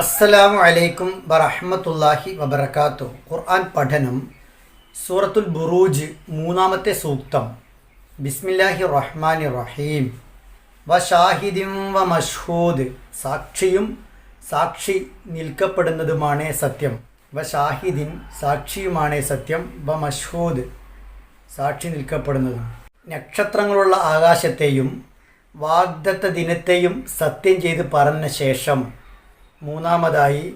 അസ്സലാമു അലൈക്കും വറഹ്മത്തുള്ളാഹി വബർക്കാത്തു ഖുർആൻ പഠനം സൂറത്തുൽ ബുറൂജ് മൂന്നാമത്തെ സൂക്തം. ബിസ്മില്ലാഹി റഹ്മാൻ റഹീം. വ ഷാഹിദിം വ മഷ്ഹൂദ്. സാക്ഷിയും സാക്ഷി നിൽക്കപ്പെടുന്നതുമാണ് സത്യം. വ ഷാഹിദിൻ സാക്ഷിയുമാണ് സത്യം. വ മഷ്ഹൂദ് സാക്ഷി നിൽക്കപ്പെടുന്നതും. നക്ഷത്രങ്ങളുള്ള ആകാശത്തെയും വാഗ്ദത്ത ദിനത്തെയും സത്യം ചെയ്ത് പറഞ്ഞ ശേഷം മൂന്നാമതായി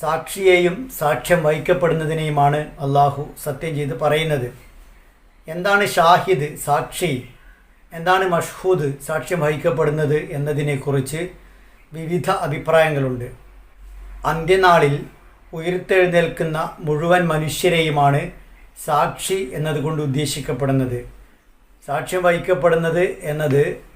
സാക്ഷിയെയും സാക്ഷ്യം വഹിക്കപ്പെടുന്നതിനെയുമാണ് അള്ളാഹു സത്യം ചെയ്ത് പറയുന്നത്. എന്താണ് ഷാഹിദ് സാക്ഷി? എന്താണ് മഷ്ഹൂദ് സാക്ഷ്യം വഹിക്കപ്പെടുന്നത് എന്നതിനെക്കുറിച്ച് വിവിധ അഭിപ്രായങ്ങളുണ്ട്. അന്ത്യനാളിൽ ഉയർത്തെഴുന്നേൽക്കുന്ന മുഴുവൻ മനുഷ്യരെയുമാണ് സാക്ഷി എന്നതുകൊണ്ട് ഉദ്ദേശിക്കപ്പെടുന്നത്. സാക്ഷ്യം വഹിക്കപ്പെടുന്നത് എന്നത്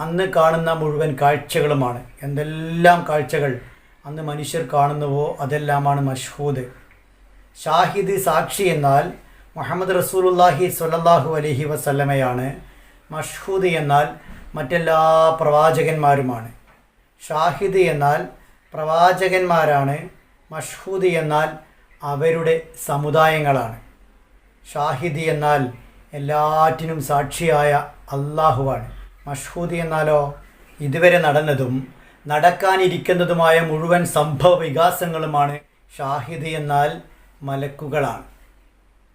അന്ന് കാണുന്ന മുഴുവൻ കാഴ്ചകളുമാണ്. എന്തെല്ലാം കാഴ്ചകൾ അന്ന് മനുഷ്യർ കാണുന്നുവോ അതെല്ലാമാണ് മഷ്ഹൂദ്. ഷാഹിദ് സാക്ഷി എന്നാൽ മുഹമ്മദ് റസൂലുല്ലാഹി സ്വല്ലല്ലാഹു അലഹി വസല്ലമയാണ്. മഷ്ഹൂദ് എന്നാൽ മറ്റെല്ലാ പ്രവാചകന്മാരുമാണ്. ഷാഹിദ് എന്നാൽ പ്രവാചകന്മാരാണ്. മഷ്ഹൂദ് എന്നാൽ അവരുടെ സമുദായങ്ങളാണ്. ഷാഹിദ് എന്നാൽ എല്ലാറ്റിനും സാക്ഷിയായ അള്ളാഹുവാണ് മഷ്ഹൂദ് എന്നാലോ ഇതുവരെ നടന്നതും നടക്കാനിരിക്കുന്നതുമായ മുഴുവൻ സംഭവ വികാസങ്ങളുമാണ് ഷാഹിദ് എന്നാൽ മലക്കുകളാണ്.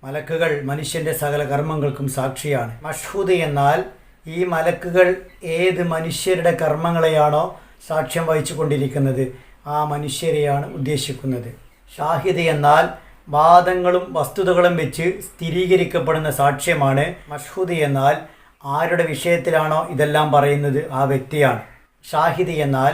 മലക്കുകൾ മനുഷ്യന്റെ സകല കർമ്മങ്ങൾക്കും സാക്ഷിയാണ്. മഷ്ഹൂദ് എന്നാൽ ഈ മലക്കുകൾ ഏത് മനുഷ്യരുടെ കർമ്മങ്ങളെയാണോ സാക്ഷ്യം വഹിച്ചു കൊണ്ടിരിക്കുന്നത് ആ മനുഷ്യരെയാണ് ഉദ്ദേശിക്കുന്നത്. ഷാഹിദ് എന്നാൽ വാദങ്ങളും വസ്തുതകളും വെച്ച് സ്ഥിരീകരിക്കപ്പെടുന്ന സാക്ഷ്യമാണ് മഷ്ഹൂദ് എന്നാൽ ആരുടെ വിഷയത്തിലാണോ ഇതെല്ലാം പറയുന്നത് ആ വ്യക്തിയാണ്. ഷാഹിദി എന്നാൽ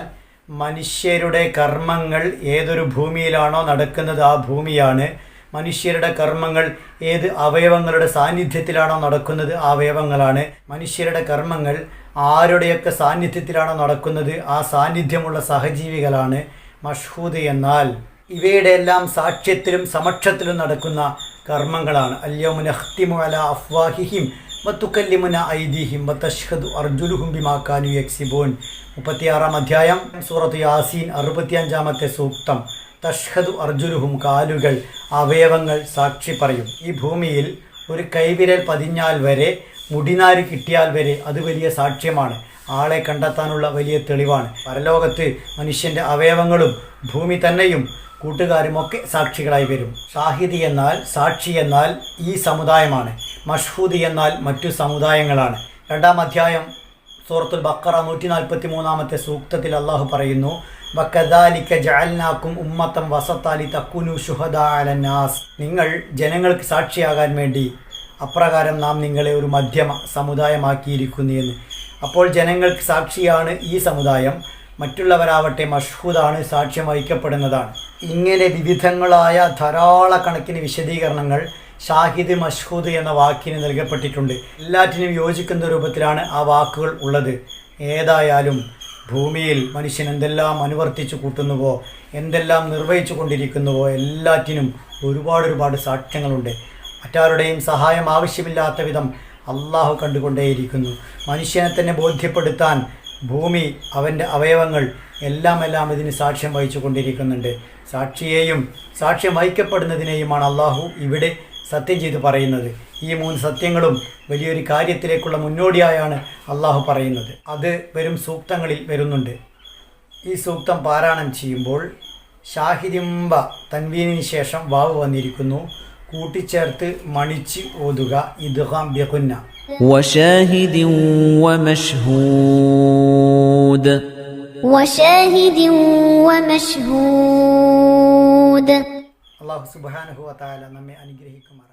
മനുഷ്യരുടെ കർമ്മങ്ങൾ ഏതൊരു ഭൂമിയിലാണോ നടക്കുന്നത് ആ ഭൂമിയാണ്. മനുഷ്യരുടെ കർമ്മങ്ങൾ ഏത് അവയവങ്ങളുടെ സാന്നിധ്യത്തിലാണോ നടക്കുന്നത് ആ അവയവങ്ങളാണ്. മനുഷ്യരുടെ കർമ്മങ്ങൾ ആരുടെയൊക്കെ സാന്നിധ്യത്തിലാണോ നടക്കുന്നത് ആ സാന്നിധ്യമുള്ള സഹജീവികളാണ് മഷ്ഹൂദ് എന്നാൽ. ഇവയുടെ എല്ലാം സാക്ഷ്യത്തിലും സമക്ഷത്തിലും നടക്കുന്ന കർമ്മങ്ങളാണ്. അല്യോമുനഹ്തിമു അല അഫ്വാഹിഹിം വത്തുക്കല്ലിമുന ഐതിഹിം വത്തഷ്ഹദു അർജുലുഹും ബിമാക്കാനു യക്സിബോൻ. മുപ്പത്തിയാറാം അധ്യായം സൂറത്ത് യാസീൻ അറുപത്തിയഞ്ചാമത്തെ സൂക്തം. തഷ്ഹദു അർജുലുഹും കാലുകൾ അവയവങ്ങൾ സാക്ഷി പറയും. ഈ ഭൂമിയിൽ ഒരു കൈവിരൽ പതിഞ്ഞാൽ വരെ മുടിനാര് കിട്ടിയാൽ വരെ അത് വലിയ സാക്ഷ്യമാണ്. ആളെ കണ്ടെത്താനുള്ള വലിയ തെളിവാണ്. പരലോകത്ത് മനുഷ്യന്റെ അവയവങ്ങളും ഭൂമി തന്നെയും കൂട്ടുകാരുമൊക്കെ സാക്ഷികളായി വരും. ഷാഹിദി എന്നാൽ സാക്ഷി എന്നാൽ ഈ സമുദായമാണ്. മഷ്ഹൂദ് എന്നാൽ മറ്റു സമുദായങ്ങളാണ്. രണ്ടാം അധ്യായം സൂറത്തുൽ ബക്കറ നൂറ്റി നാൽപ്പത്തി മൂന്നാമത്തെ സൂക്തത്തിൽ അള്ളാഹു പറയുന്നു വക്കദാലിക്ക ജഅൽനാക്കും ഉമ്മത്തം വസത്താലി തക്കുനു ഷുഹദ അലന്നാസ് നിങ്ങൾ ജനങ്ങൾക്ക് സാക്ഷിയാകാൻ വേണ്ടി അപ്രകാരം നാം നിങ്ങളെ ഒരു മധ്യമ സമുദായമാക്കിയിരിക്കുന്നു എന്ന്. അപ്പോൾ ജനങ്ങൾക്ക് സാക്ഷിയാണ് ഈ സമുദായം മറ്റുള്ളവരാവട്ടെ മഷ്ഹൂദാണ് സാക്ഷ്യം വഹിക്കപ്പെടുന്നതാണ്. ഇങ്ങനെ വിവിധങ്ങളായ ധാരാളക്കണക്കിന് വിശദീകരണങ്ങൾ ഷാഹിദ് മഷ്ഹൂദ് എന്ന വാക്കിന് നൽകപ്പെട്ടിട്ടുണ്ട്. എല്ലാറ്റിനും യോജിക്കുന്ന രൂപത്തിലാണ് ആ വാക്കുകൾ ഉള്ളത്. ഏതായാലും ഭൂമിയിൽ മനുഷ്യൻ എന്തെല്ലാം അനുവർത്തിച്ചു കൂട്ടുന്നുവോ എന്തെല്ലാം നിർവഹിച്ചു കൊണ്ടിരിക്കുന്നുവോ എല്ലാറ്റിനും ഒരുപാട് ഒരുപാട് സാക്ഷ്യങ്ങളുണ്ട്. മറ്റാരുടെയും സഹായം ആവശ്യമില്ലാത്ത വിധം അള്ളാഹു കണ്ടുകൊണ്ടേയിരിക്കുന്നു. മനുഷ്യനെ തന്നെ ബോധ്യപ്പെടുത്താൻ ഭൂമി അവന്റെ അവയവങ്ങൾ എല്ലാം എല്ലാം ഇതിന് സാക്ഷ്യം വഹിച്ചു കൊണ്ടിരിക്കുന്നുണ്ട് സാക്ഷിയെയും സാക്ഷ്യം വഹിക്കപ്പെടുന്നതിനെയുമാണ് അള്ളാഹു ഇവിടെ സത്യം ചെയ്ത് പറയുന്നത് ഈ മൂന്ന് സത്യങ്ങളും വലിയൊരു കാര്യത്തിലേക്കുള്ള മുന്നോടിയായാണ് അള്ളാഹു പറയുന്നത് അത് വരും സൂക്തങ്ങളിൽ വരുന്നുണ്ട് ഈ സൂക്തം പാരായണം ചെയ്യുമ്പോൾ ഷാഹിദിംബ തൻവീനിന് ശേഷം വാവ് വന്നിരിക്കുന്നു കൂട്ടിച്ചേർത്ത് മണിച്ച് ഓതുക ഇദ്ഹാം ബെഹുന്ന وشاهد ومشهود وشاهد ومشهود അള്ളാഹു സുബാനുഹു താല നമ്മെ അനുഗ്രഹിക്കുമാറാണ്